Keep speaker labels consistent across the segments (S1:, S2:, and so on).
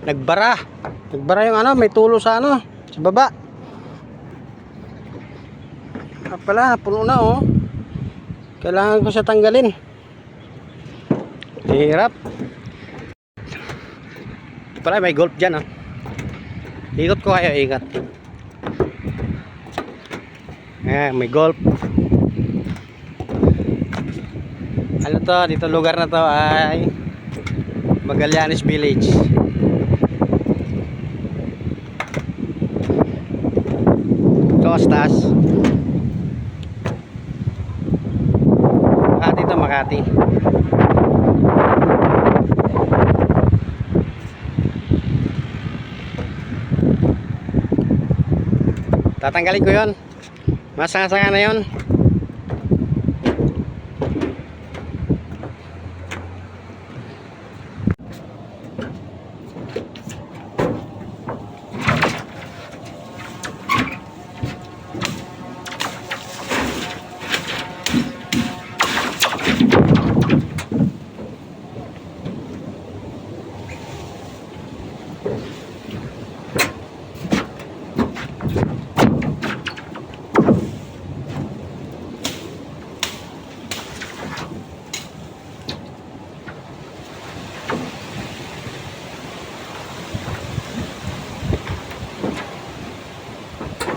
S1: nagbara. Nagbara yung ano, may tulo sa ano, sa baba. Ah, pala, puno na oh. Kailangan ko siya tanggalin. Hirap. Pala, may golf dyan ah. Ikot ko kayo, ikot. Ayan, may golf. Ano to, dito lugar na to ay Magallanes Village. Costas. Makati to, Makati. Tatanggalin ko yon. Masanga-sanga na yon. Thank you.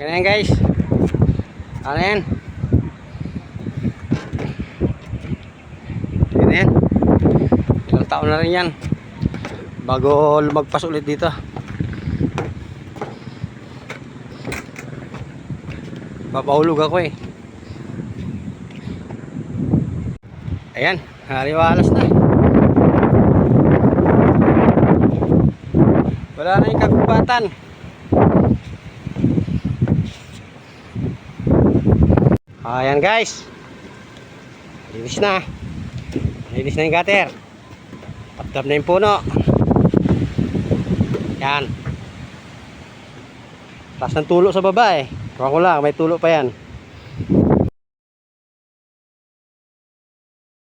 S1: Ganyan guys. Ano yan? Ganyan. Ilang taon na rin yan. Bago lumagpas ulit dito. Papahulog ako eh. Ayan, haliwalas na. Wala na yung kagubatan. Ayan guys. Linis na. Linis na yung gutter. Patap na yung puno. Yan. Taas ng tulo sa baba eh. Kuha ko lang, may tulo pa yan.